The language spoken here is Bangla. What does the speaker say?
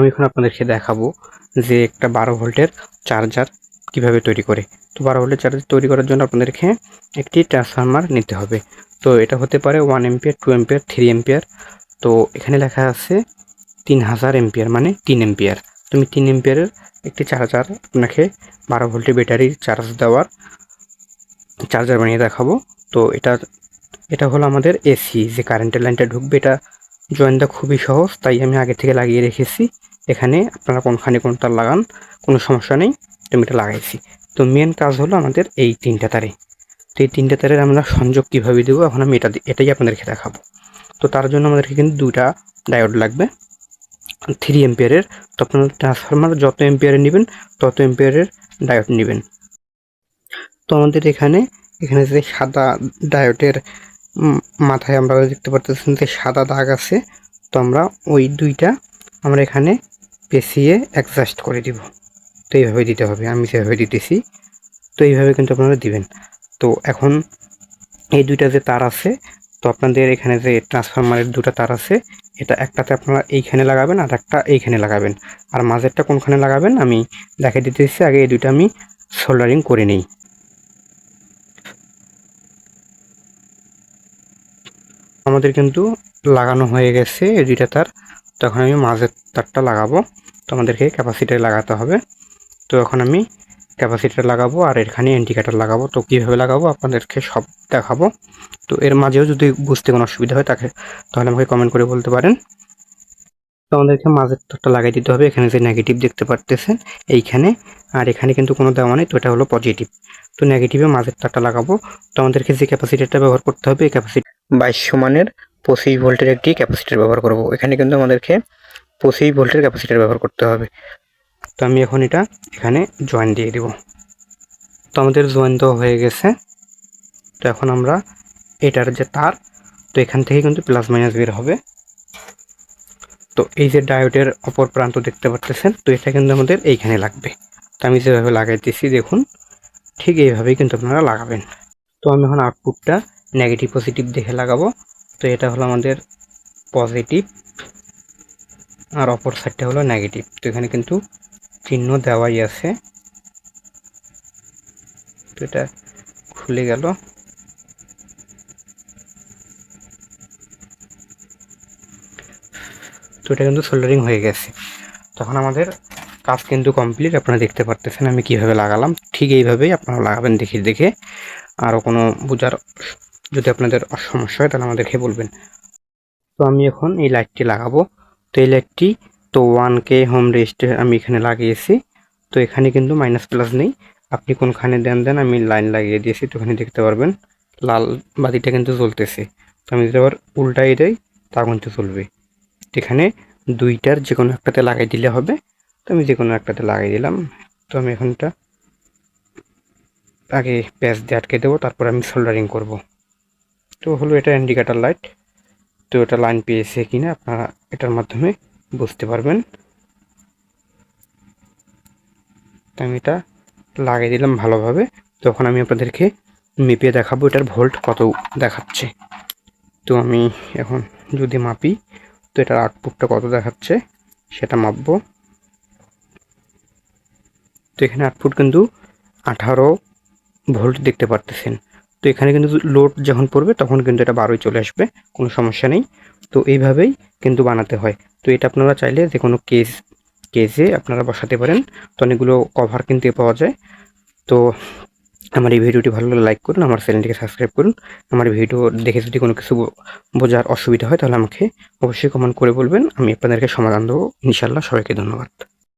আমি এখন আপনাদেরকে দেখাবো যে একটা বারো ভোল্টের চার্জার কীভাবে তৈরি করে। তো বারো ভোল্টের চার্জার তৈরি করার জন্য আপনাদেরকে একটি ট্রান্সফার্মার নিতে হবে। তো এটা হতে পারে one ampere two ampere three ampere তো এখানে লেখা আছে তিন হাজার এম্পিয়ার মানে তিন এম্পিয়ার তুমি তিন এম্পিয়ারের একটি চার্জার আপনাকে বারো ভোল্টের ব্যাটারির চার্জ দেওয়ার চার্জার বানিয়ে দেখাবো। তো এটা এটা হলো আমাদের এসি যে কারেন্টের লাইনটা ঢুকবে। এটা জয়েন দেওয়া খুবই সহজ, তাই আমি আগে থেকে লাগিয়ে রেখেছি। এখানে আপনারা কোনখানে কোনটা লাগান, কোনো সমস্যা নেই তো আমি এটা লাগাইছি। তো মেন কাজ হলো আমাদের এই তিনটা তারে। তো এই তিনটা তারের আমরা সংযোগ কীভাবে দেবো? এখন আমি এটা এটাই আপনাদেরকে দেখাবো। তো তার জন্য আমাদেরকে কিন্তু দুটা ডায়োড লাগবে। থ্রি এম্পিয়ারের তো আপনার ট্রান্সফরমার যত এম্পিয়ারের নেবেন, তত এম্পিয়ারের ডায়োড নেবেন। তো আমাদের এখানে এখানে যে সাদা ডায়োডের মাথায় আমরা দেখতে পারতেছেন যে সাদা দাগ আছে। তো আমরা ওই দুইটা আমরা এখানে পেঁচিয়ে অ্যাডজাস্ট করে দিব। তো এইভাবে দিতে হবে, আমি সেভাবে দিতেছি। তো এইভাবে কিন্তু আপনারা দিবেন। তো এখন এই দুইটা যে তার আছে, তো আপনাদের এখানে যে ট্রান্সফরমারের দুটো তার আছে, এটা একটাতে আপনারা এইখানে লাগাবেন আর একটা এইখানে লাগাবেন। আর মাঝেরটা কোনখানে লাগাবেন, আমি দেখে দিতেছি। আগে এই দুইটা আমি সোল্ডারিং করে নিই। আমাদের কিন্তু লাগানো হয়ে গেছে এই দুইটা তার। তো এখন আমি মাঝের তারটা লাগাবো। তো আমাদেরকে ক্যাপাসিটার লাগাতে হবে। তো এখন আমি ক্যাপাসিটার লাগাবো আর এখানে ইন্ডিকেটার লাগাবো। তো কীভাবে লাগাবো আপনাদেরকে সব দেখাবো। তো এর মাঝেও যদি বুঝতে কোনো অসুবিধা হয় তাকে, তাহলে আমাকে কমেন্ট করে বলতে পারেন। তো আমাদেরকে মাঝের তারটা লাগাই দিতে হবে। এখানে যে নেগেটিভ দেখতে পারতেছেন, এইখানে। আর এখানে কিন্তু কোনো দেওয়া নেই, তো এটা হলো পজিটিভ তো নেগেটিভে মাঝের তারটা লাগাবো। তো আমাদেরকে যে ক্যাপাসিটারটা ব্যবহার করতে হবে, এই ক্যাপাসিটি বাইশশো মানের পঁচিশ ভোল্টের একটি ক্যাপাসিটার ব্যবহার করব। এখানে কিন্তু আমাদেরকে পঁচিশ ভোল্টের ক্যাপাসিটার ব্যবহার করতে হবে। তো আমি এখন এটা এখানে জয়েন দিয়ে দেব। তো আমাদের জয়েন তো হয়ে গেছে। তো এখন আমরা এটার যে তার, তো এখান থেকে কিন্তু প্লাস মাইনাস বের হবে। তো এই যে ডায়োডের অপর প্রান্ত দেখতে পারতেছেন, তো এটা কিন্তু আমাদের এইখানে লাগবে। তো আমি যেভাবে লাগাইতেছি, দেখুন, ঠিক এইভাবেই কিন্তু আপনারা লাগাবেন। তো আমি এখন আউটপুটটা নেগেটিভ পজিটিভ দেখে লাগাবো। তো এটা হলো আমাদের পজিটিভ আর অপর সাইডটা হলো নেগেটিভ তো এখানে কিন্তু চিহ্ন দেওয়াই আছে। তো এটা খুলে গেল। তো এটা কিন্তু সোল্ডারিং হয়ে গেছে। তখন আমাদের কাজ কিন্তু কমপ্লিট আপনারা দেখতে পারতেছেন আমি কীভাবে লাগালাম। ঠিক এইভাবেই আপনারা লাগাবেন দেখে দেখে। আরও কোনো বোঝার যদি আপনাদের সমস্যা হয়, তাহলে আমাদেরকে বলবেন। তো আমি এখন এই লাইটটি লাগাবো। তো এই লাইটটি, তো ওয়ান কে হোম রেজিস্টার আমি এখানে লাগিয়েছি। তো এখানে কিন্তু মাইনাস প্লাস নেই। আপনি কোনখানে দেন দেন আমি লাইন লাগিয়ে দিয়েছি, তো এখানে দেখতে পারবেন, লাল বাতিটা কিন্তু জ্বলতেছে। তো আমি যদি আবার উল্টাই দেই তা কিন্তু চলবে এখানে দুইটার যে কোনো একটাতে লাগাই দিলে হবে। তো আমি যে কোনো একটাতে লাগাই দিলাম। তো আমি এখন এটা আগে প্যাচ দিয়ে আটকে দেবো, তারপর আমি সোল্ডারিং করব। তো হলো এটা ইন্ডিকেটার লাইট তো এটা লাইন পেয়েছে কিনা আপনারা এটার মাধ্যমে বুঝতে পারবেন। আমি এটা লাগিয়ে দিলাম ভালোভাবে। তখন আমি আপনাদেরকে মেপে দেখাবো এটার ভোল্ট কত দেখাচ্ছে। তো আমি এখন যদি মাপি, তো এটার আউটপুটটা কত দেখাচ্ছে সেটা মাপবো। তো এখানে আউটপুট কিন্তু আঠারো ভোল্ট দেখতে পারতেছেন। তো এখানে কিন্তু লোড যখন পড়বে, তখন কিন্তু এটা বারোই চলে আসবে, কোনো সমস্যা নেই। তো এইভাবেই কিন্তু বানাতে হয়। তো এটা আপনারা চাইলে যে কোনো কেস কেসে আপনারা বসাতে পারেন। তো অনেকগুলো কভার কিনতে পাওয়া যায়। তো আমার এই ভিডিওটি ভালো লাগলে লাইক করুন, আমার চ্যানেলটিকে সাবস্ক্রাইব করুন। আমার ভিডিও দেখে যদি কোনো কিছু বোঝার অসুবিধা হয়, তাহলে আমাকে অবশ্যই কমেন্ট করে বলবেন। আমি আপনাদেরকে সমাধান দেবো। ইনশাল্লাহ সবাইকে ধন্যবাদ।